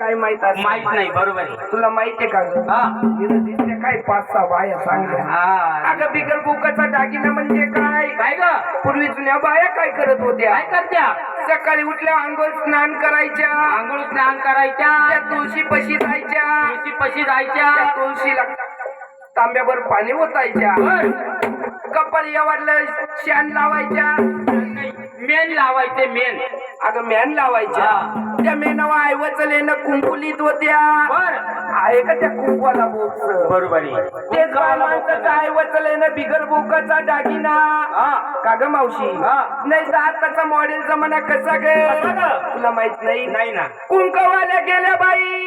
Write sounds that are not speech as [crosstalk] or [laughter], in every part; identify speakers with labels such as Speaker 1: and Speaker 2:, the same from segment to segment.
Speaker 1: काय माहीत असं
Speaker 2: माहीत नाही बरोबर आहे.
Speaker 1: तुला माहितीये का ग?
Speaker 2: हा.
Speaker 1: इथं दिसल्या काय पाच सहा बाया सांगल्या
Speaker 2: हा.
Speaker 1: अगं बिगर बुकाचा दागिना म्हणजे काय?
Speaker 2: काय ग?
Speaker 1: पूर्वी जुन्या बाया काय करत होत्या?
Speaker 2: काय करत्या?
Speaker 1: सकाळी उठल्या आंघोळ स्नान करायच्या.
Speaker 2: आंघोळ स्नान करायच्या.
Speaker 1: त्या तुळशी पशी जायच्या.
Speaker 2: तुळशी पशी जायच्या.
Speaker 1: त्या तुळशीला तांब्यावर पाणी ओतायच्या.
Speaker 2: बर.
Speaker 1: कपाळी वाढलं शान लावायच्या.
Speaker 2: मेन लावायचे मेन
Speaker 1: अगं मॅन लावायच्या.
Speaker 2: हा.
Speaker 1: त्या मेनावा आईवचलेनं कुंकुलीत होत्या. आहे का त्या कुंकवाला बोक्स
Speaker 2: बरोबर.
Speaker 1: बाय माणसाचं आई वचलेनं बिगर बुकाचा दागिना.
Speaker 2: हा.
Speaker 1: का ग मावशी. नाही तर आताचा मॉडेल जमाना कसा ग? तुला माहीत नाही?
Speaker 2: नाही ना.
Speaker 1: कुंकवाल्या गेल्या बाई.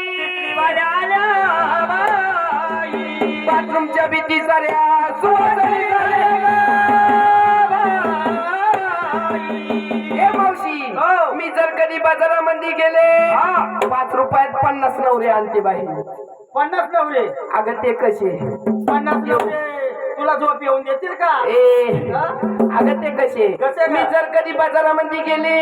Speaker 1: बाथरूमच्या भीती साऱ्या सुवासिनी कधी बाजारामध्ये गेले. पाच रुपयात पन्नास नवरे आणते बाई.
Speaker 2: पन्नास नवरे?
Speaker 1: अगं ते कसे?
Speaker 2: पन्नास नवरे. तुला झोप येऊन देतील का?
Speaker 1: ए? अगं ते कसे? मी जर कधी बाजारामध्ये गेले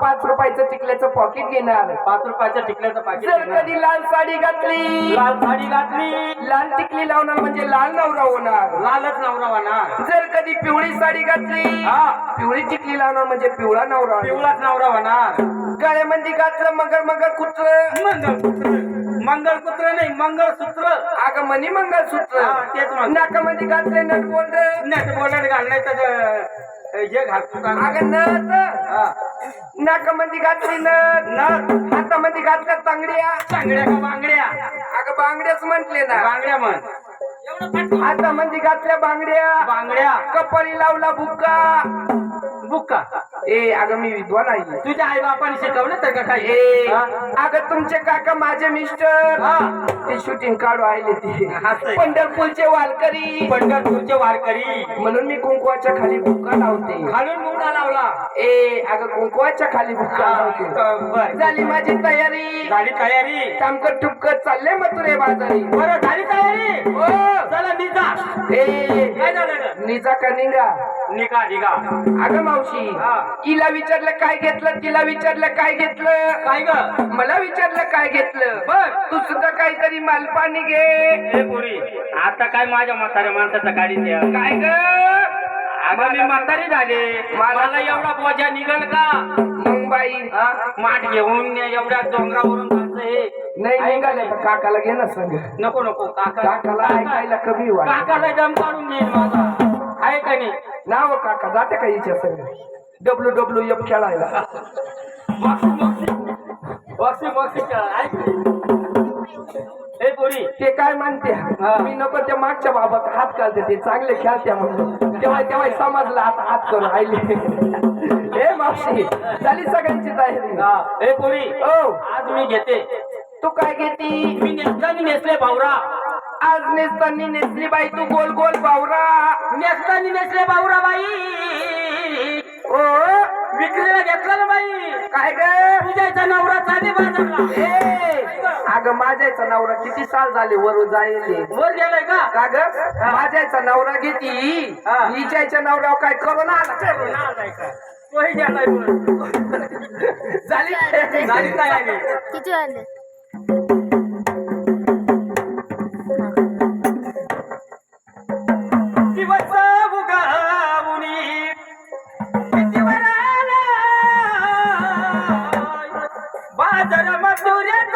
Speaker 1: पाच रुपयाचं टिकल्याचं पॉकेट घेणार.
Speaker 2: पाच रुपयाच्या टिकल्याचं पाकिट
Speaker 1: जर कधी लाल साडी घातली.
Speaker 2: लाल साडी घातली.
Speaker 1: लाल टिकली लावणार म्हणजे लाल नवरा होणार.
Speaker 2: लालच नवरा होणार.
Speaker 1: जर कधी पिवळी साडी घातली.
Speaker 2: हा.
Speaker 1: पिवळी टिकली लावणार म्हणजे पिवळा नवरा.
Speaker 2: पिवळाच नवरा होणार.
Speaker 1: गळ्यामध्ये घातलं मगर मगर कुत्र
Speaker 2: मंगळसूत्र. मंगळसूत्र नाही मंगळसूत्र.
Speaker 1: अगं मनी मंगळसूत्र.
Speaker 2: हा, तेच म्हणतो.
Speaker 1: नाकामध्ये घातले नट बोल्ड.
Speaker 2: नाही बोलत घालणार तर हे घालतो का?
Speaker 1: अगं नथ
Speaker 2: हा.
Speaker 1: नाकामध्ये घातली नथ
Speaker 2: नथ,
Speaker 1: हातामध्ये घातल्या तांगड्या
Speaker 2: चांगड्या का बांगड्या?
Speaker 1: अगं बांगड्याच म्हंटले ना.
Speaker 2: बांगड्या म्हण.
Speaker 1: हातामध्ये घातल्या बांगड्या.
Speaker 2: बांगड्या.
Speaker 1: कपाळी लावला बुक्का
Speaker 2: बुक्का
Speaker 1: ए अगं मी विद्वान आहे.
Speaker 2: तुझ्या आई बापाने शिकवलं तर का काय
Speaker 1: ए
Speaker 2: हा?
Speaker 1: अगं तुमचे काका माझे मिस्टर.
Speaker 2: हा.
Speaker 1: ते शूटिंग काढू आले ते. पंढरपूरचे वारकरी.
Speaker 2: पंढरपूरचे वारकरी.
Speaker 1: म्हणून मी कुंकवाच्या खाली बुक्का लावते.
Speaker 2: खालून मुंडा लावला.
Speaker 1: ए अगं कुंकवाच्या खाली बुक्का लावते. झाली माझी तयारी.
Speaker 2: झाली तयारी.
Speaker 1: टामकत टुपकत चालले मथुरे बाजारी.
Speaker 2: बरं झाली तयारी?
Speaker 1: ओ
Speaker 2: चला निघा.
Speaker 1: ए
Speaker 2: काय झालं ग?
Speaker 1: निजा का निघा?
Speaker 2: निघा निघा.
Speaker 1: अगं मावशी. तिला विचारलं काय घेतलं तिला विचारलं काय घेतलं?
Speaker 2: काय ग?
Speaker 1: मला विचारलं काय घेतलं?
Speaker 2: बर.
Speaker 1: तू सुद्धा काहीतरी मालपाणी घे.
Speaker 2: ए पुरी आता काय माझ्या म्हाताऱ्या माणसाचा गाडी द्या
Speaker 1: काय ग?
Speaker 2: अगं मी म्हातारी झाले.
Speaker 1: मला-
Speaker 2: एवढा बोजा निघल का?
Speaker 1: मग बाई
Speaker 2: हा? माठ घेऊन एवढ्या डोंगरावरून जायचं हे.
Speaker 1: नाही निघाले काकाला घे ना संग?
Speaker 2: नको नको काका.
Speaker 1: काकाला ऐकायला कमी
Speaker 2: काकाला दम काढून देईल माझा. आहे का नाही?
Speaker 1: नाव काका जाते का हिच्या संग? डब्ल्यू डब्ल्यू एफ खेळायला.
Speaker 2: हे पुरी.
Speaker 1: ते काय मानते
Speaker 2: हा.
Speaker 1: मी नको त्या मागच्या बाबात हात घालते ते चांगले खेळत्या म्हणून. तेव्हा तेव्हा समजलं आता हात करून राहिले. हे मावशी झाली सगळ्यांची तयारी.
Speaker 2: हे. पुरी
Speaker 1: ओ
Speaker 2: आज मी घेते.
Speaker 1: तू काय घेती?
Speaker 2: मी नेसतानी नेसले भावरा
Speaker 1: आज नेसतानी नेसली बाई तू गोल गोल बावरा.
Speaker 2: नेसतानी नेसले भावरा बाई.
Speaker 1: ओ
Speaker 2: विक्रीला घेतला ना बाई.
Speaker 1: काय ग?
Speaker 2: पूजाचा नवरा चाले बाजारला.
Speaker 1: ए अगं माझ्याचा नवरा किती साल झाले वर जाईल
Speaker 2: वर गेलाय का?
Speaker 1: का ग? माझ्याचा नवरा घेती. हिच्याच्या नवऱ्यावर काय करोना आला?
Speaker 2: आलाय का? तोही गेलाय वर. [laughs]
Speaker 1: झाली.
Speaker 2: झाली तयारी
Speaker 3: किती वाजले
Speaker 2: করে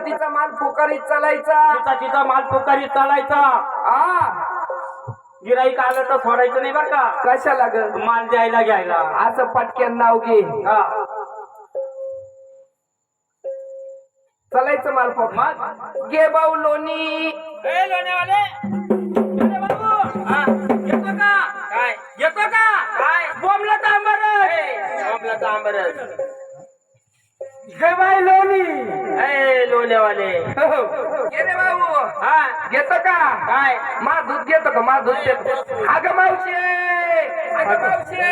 Speaker 1: पोकारीत चालायचा
Speaker 2: तिचा तिचा माल पोकारी चालायचा
Speaker 1: आ
Speaker 2: गिराईक आलं तर सोडायचं नाही बरं का
Speaker 1: कशाला ग
Speaker 2: माल द्यायला घ्यायला
Speaker 1: असं पटक्यान नाव घे
Speaker 2: हा.
Speaker 1: चालायचं माल पोक घे भाऊ लोणी
Speaker 2: ए, लोणेवाले! लोणे बाबू! हा, येतो का? काय? येतो का? काय? बोंबलं तांबरस! बोंबलं तांबरस.
Speaker 1: बाई लोणी.
Speaker 2: ए, लोणेवाले
Speaker 1: घे रे भाऊ
Speaker 2: हा
Speaker 1: घेतो का?
Speaker 2: काय?
Speaker 1: मा दूध घेतो का? मा दूध घेतो. अगं मावशे. अगं मावशे.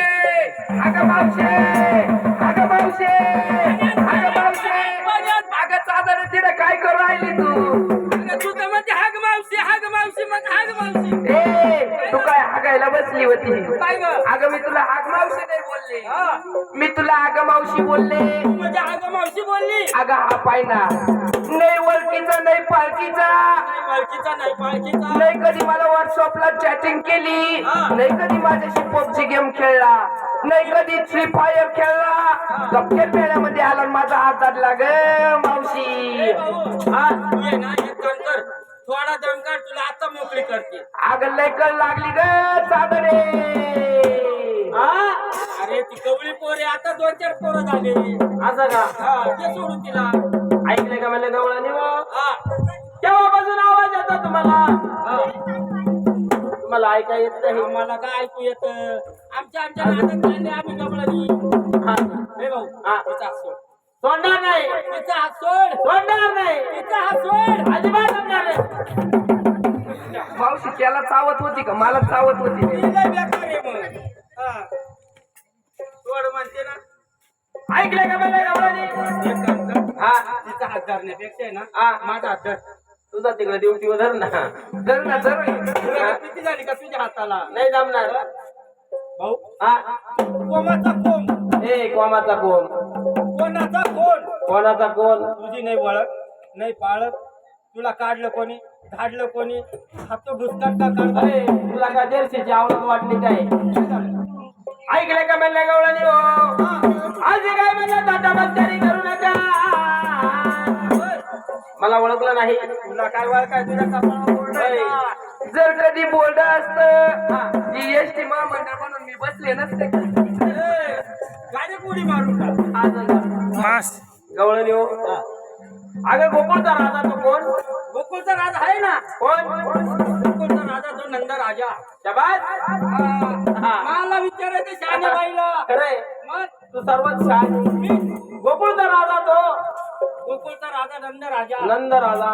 Speaker 1: अगं मावशे. अगं मावशे. अगं मावशे. अगं चादर तिथे काय करू राहिली तू?
Speaker 2: तू तर म्हणजे हाग मावशी हाग मावशी मग हाग मावशी.
Speaker 1: ए तू काय हागायला बसली होती?
Speaker 2: काय ग?
Speaker 1: अगं मी तुला हाग मावशी मी तुला अगं मावशी बोलले.
Speaker 2: म्हणजे हाग मावशी बोलली.
Speaker 1: अगं हा पाय ना नाही ओळखीचा नाही
Speaker 2: नाही पालखीचा नाही पालखीचा.
Speaker 1: नाही कधी मला व्हॉट्सअपला चॅटिंग केली. नाही कधी माझ्याशी पबजी गेम खेळला. नाही कधी फ्री फायर खेळला. गप्पे पेड्यामध्ये आला माझा हात धरला ग मावशी.
Speaker 2: थोडा दम कर तुला आता मोकळी करते.
Speaker 1: अगं लय लागली ग चादरे.
Speaker 2: हा? कवळी पोरे आता दोन चार पोरं झाले. असं का? हा ते सोडून तिला ऐकले का मला गवळणी हा. केव्हापासून आवाज येतो तुम्हाला? हा. तुम्हाला ऐका येत नाही. मला काय ऐकू येत? आमच्या आमच्या नादात चालले आम्ही गवळणी हा. हे भाऊ हा. तिचा हात सोड. सोडणार नाही. तिचा हात सोड. सोडणार नाही. तिचा हात सोड. अजिबात सोडणार नाही.
Speaker 1: मावशी त्याला चावत होती का? मला चावत होती.
Speaker 2: बेकार आहे मग. हा. सोड म्हणते ना. ऐकले का मला गवळणी एक काम कर. हा. तिचा हात धरण्यापेक्षा आहे ना हा. माझा हात धर. तुझा तिकडे ड्युटीवर धर ना.
Speaker 1: धर ना धर.
Speaker 2: तुला किती झाली का तुझ्या हाताला? नाही जमणार. भाऊ. हा. कोमाचा कोम. ए कोमाचा कोम. कोणाचा कोण? कोणाचा कोण तुझी नाही ओळख नाही पाळत. तुला काढलं कोणी? धाडलं कोणी? हात भुसकाट का काढ तुला का जर्सीची आवडत वाटली काय? ऐकले का म्हणल्या गवळणी हो? आज काय म्हणलं मस्करी करू नका. मला ओळखलं नाही. तुला काय ओळखाय तुझ्या कपाळावर
Speaker 1: जर कधी बोलड असत जीएसटी महामंडळ म्हणून मी बसले नसते.
Speaker 2: गाडी पुढी मारून मास. गवळणी हो. अगं गोकुळचा राजा तो कोण? गोकुळचा राजा आहे ना. कोण? गोकुळचा राजा तो नंद राजा. शबाज? मला विचारायचं शहाण्या बाईला खरंय. मग? तू सर्वात शहाणी मी गोकुळचा राजा तो? गोकुळचा राजा नंद राजा. नंद राजा.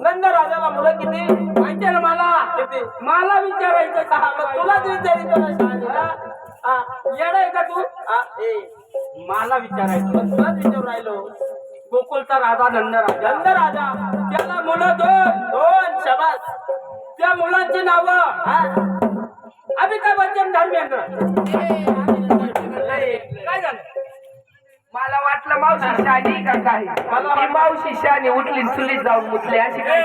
Speaker 2: नंद राजाला मुलं किती? माहिती ना मला? किती? मला विचारायचं का तुलाच विचारायचं ना हा, येडा आहे का तू? ए, मला विचारायचं. तुलाच विचारून राहिलो. गोकुळचा राजा नंद राजा नंद राजा त्याला मुलं दोन. दोन शबास. त्या मुलांची नावं. अमिताभ बच्चन धर्मेंद्र. काय झालं?
Speaker 1: मला वाटलं मावशी शानी का काय ती मावशी शानी उठली चुलीत जाऊन मुतली अशी काय?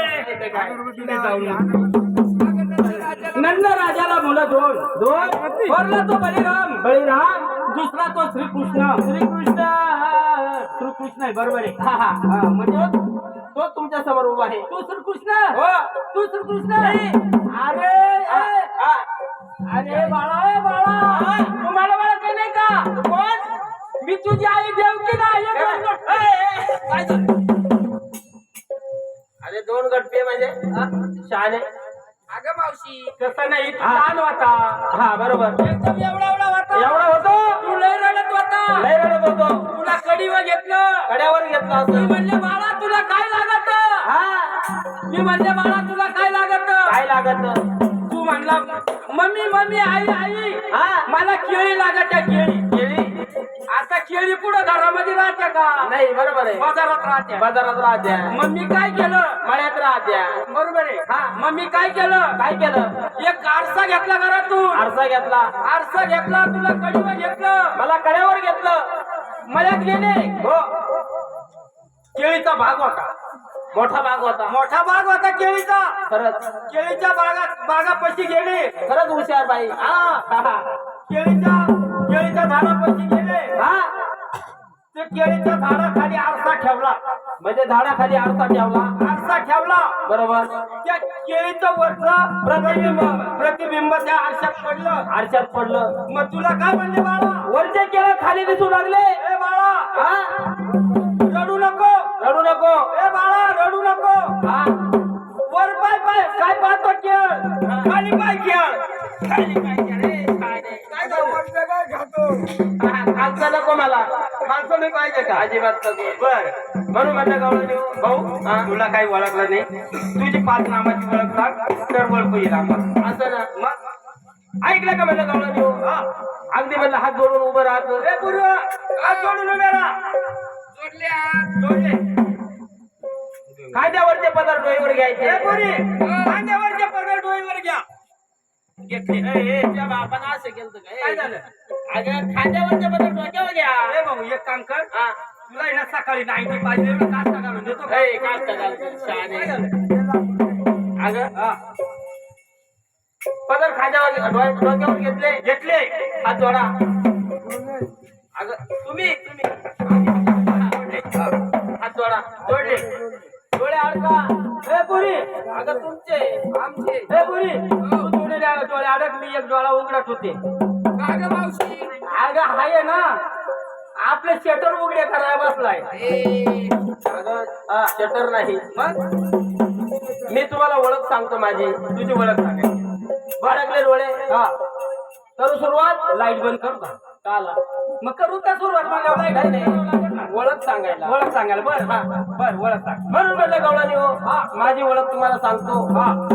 Speaker 2: नंद राजाला मुलं दोन. दोन. वरला तो बलिराम. बळीराम दुसरा तो श्रीकृष्ण. श्रीकृष्ण! श्रीकृष्ण आहे बरोबर आहे. हा हा हा, म्हणजे तो तुमच्यासमोर उभा आहे. तू श्रीकृष्ण! हो. तू श्रीकृष्ण! अरे ए, अरे बाळा ए बाळा! तुम्हाला बाळा काही नाही का? कोण? मी तुझी आई देवकी नाही काय झालं? अरे दोन गटपे म्हणजे शहाणे
Speaker 1: अगं मावशी
Speaker 2: तसं नाही? तू लहान होता. हा बरोबर. एकदम एवढा तुला कडीवर घेतलं. कड्यावर घेतलं मी म्हणले बाळा तुला काय लागत? हा. मी म्हणले बाळा तुला काय लागत? काय लागत? तू म्हणला मम्मी मम्मी आई आई हा. मला केळी लागत केळी. केळी? आता केळी पुढे घरामध्ये राहते का? नाही बरोबर आहे. बाजारात राहते बाजारात राहते मग मी काय केलं? मळ्यात राहत्या. बरोबर आहे. हा. मग मी काय केलं? काय केलं? एक आरसा घेतला घरातून. आरसा घेतला. आरसा घेतला तुला कडीवर घेतलं. मला कड्यावर घेतलं. मळ्यात गेले. हो. केळीचा भाग होता. मोठा भाग होता. मोठा भाग होता केळीचा. खरंच. केळीच्या बागात बागापाशी गेले. खरंच हुशार बाई. हा. केळीच्या केळीच्या झाडापाशी गेले. हा. ते केळीच्या झाडाखाली आरसा ठेवला. म्हणजे झाडाखाली आरसा ठेवला. आरसा ठेवला. बरोबर. त्या केळीचं वरचा प्रतिबिंब. प्रतिबिंब त्या आरशात पडलं. आरशात पडलं. मग तुला काय म्हणले बाळा? वरचे केळं खाली दिसू लागले. ए बाळा. हा? रडू नको. रडू नको. ए बाळा रडू नको. हा? वर पाय पाय. काय पाहतो केळ? खाली पाय केळ. खाली पाय केळ. रे, काय नाही. काय झालं? हा, खालचं नको मला. खालचं नाही पाहिजे का? अजिबात नको. बर. म्हणून माझ्या गावाला भाऊ तुला काही ओळखलं नाही? तुझी पाच नामाची ओळख सांग. तर ओळखू येईल आम्हाला. असं ना? मग? ऐकलं का म्हणलं गावाला नेऊ अगदी म्हणलं हात जोडून उभं राहतो. रे पूर्व हात जोडून उभे राहा.
Speaker 1: जोडल्या
Speaker 2: जोडले. खांद्यावरचे पदर डोईवर घ्यायचे? पुरी खांद्यावरचे पदर डोईवर घ्या. घेतले. ए, बापानं असं केलं होतं
Speaker 3: काय झालं?
Speaker 2: अगं खांद्यावरचे पदर डोक्यावर घ्या.
Speaker 3: ए भाऊ एक काम कर.
Speaker 2: हा.
Speaker 3: तुला सकाळी नाईन्टी पाहिजे नाश्ता घालून देतो?
Speaker 2: ए, शहाणे.
Speaker 3: काय झालं?
Speaker 2: अगं
Speaker 3: हा.
Speaker 2: पदर खांद्यावर डोक्यावर घेतले.
Speaker 3: घेतले.
Speaker 2: हात जोडा. अगं तुम्ही तुम्ही. हात जोडा. जोडले. डोळे अडका. ए पुरी. अगं तुमचे
Speaker 1: आमचे.
Speaker 2: ए पुरी. तू डोळे डोळे अडक. मी एक डोळा उघडत होते
Speaker 1: का ग मावशी.
Speaker 2: अगं हाय ना. आपले शटर उघडे करायला बसलाय. अगं हा शटर नाही. मग? मी तुम्हाला ओळख सांगतो माझी. तुझी ओळख सांगायची भडकले डोळे. हा. करू सुरुवात. लाइट बंद करतो का? काला
Speaker 3: मग करू का सुरुवात? मला
Speaker 2: नाही नाही ओळख सांगायला.
Speaker 3: ओळख सांगायला. बर. हा. बर ओळख सांग.
Speaker 2: म्हणून म्हणलं गवळा हो. हा. माझी ओळख तुम्हाला सांगतो. हा.